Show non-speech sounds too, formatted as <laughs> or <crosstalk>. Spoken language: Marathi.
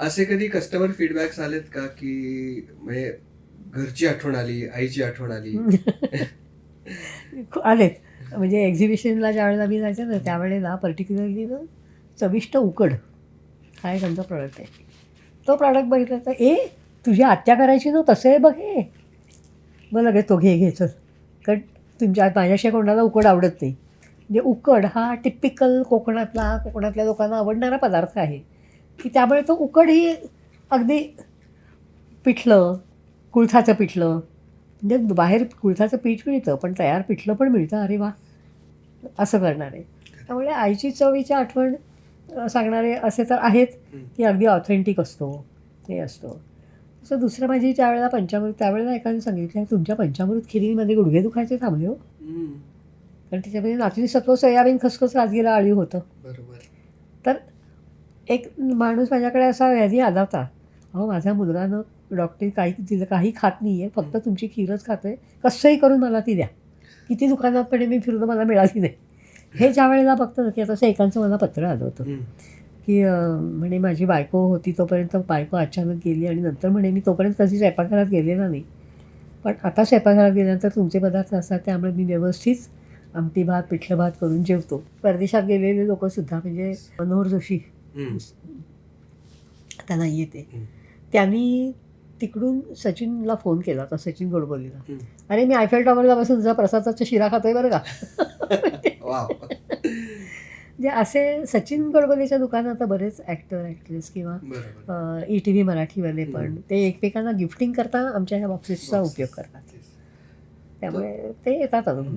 असे कधी कस्टमर फीडबॅक्स आलेत का की म्हणजे घरची आठवण आली आईची आठवण आली? <laughs> आलेत. म्हणजे एक्झिबिशनला ज्या वेळेला मी जायचं ना त्यावेळेला पर्टिक्युलरली ना चविष्ट उकड हा एक आमचा प्रॉडक्ट आहे. तो प्रॉडक्ट बघितला तर ए तुझी आत्या करायची ना तसं आहे बघ हे. मग लगेच तो घे घे चल. कारण तुमच्या माझ्याशिवाय कोणाला उकड आवडत नाही. म्हणजे उकड हा टिपिकल कोकणातला कोकणातल्या लोकांना आवडणारा पदार्थ आहे. की त्यामुळे तो उकड ही अगदी पिठलं कुळथाचं पिठलं. म्हणजे बाहेर कुळथाचं पीठ मिळतं पण तयार पिठलं पण मिळतं. अरे वा. असं करणार. आहे त्यामुळे आईची चवीची आठवण सांगणारे असे तर आहेत की अगदी ऑथेंटिक असतो ते असतो. तसं दुसरं माझी ज्या वेळेला पंचामृत त्यावेळेला एकाने सांगितलं तुमच्या पंचामृत खिरीमध्ये गुडघे दुखायचे थांबले हो. कारण त्याच्यामध्ये नाचणी सत्व सोयाबीन खसखस राजगिरा आळी होतं. बरोबर. तर एक माणूस माझ्याकडे असा व्याधी आला होता अहो माझ्या मुलगानं डॉक्टरी काही दिलं काही खात नाही आहे फक्त तुमची खीरच खातोय. कसंही करून मला ती द्या. किती दुकानात पण आहे, मी फिरून मला मिळाली नाही. हे ज्या वेळेला बघतो ना की तसं एकांचं मला पत्र आलं होतं. की म्हणे माझी बायको होती तोपर्यंत बायको अचानक गेली आणि नंतर म्हणे मी तोपर्यंत कधी स्वयंपाकघरात गेलेला नाही. पण आता स्वयंपाकघरात गेल्यानंतर तुमचे पदार्थ असतात त्यामुळे मी व्यवस्थित आमटी भात पिठलं भात करून जेवतो. परदेशात गेलेले लोकंसुद्धा म्हणजे मनोहर जोशी आता नाही येते. त्यांनी तिकडून सचिनला फोन केला होता सचिन गोडबोलीला. अरे मी आयफेल टॉवरला बसून तुझा प्रसादाचा शिरा खातोय बरं का? <laughs> वाव. म्हणजे असे सचिन गडबोलीच्या दुकानात आता बरेच ॲक्टर ॲक्ट्रेस किंवा ई टी व्ही मराठीवाले पण. ते एकमेकांना गिफ्टिंग करता आमच्या ह्या बॉक्सेसचा उपयोग करतात. त्यामुळे ते येतात अजून.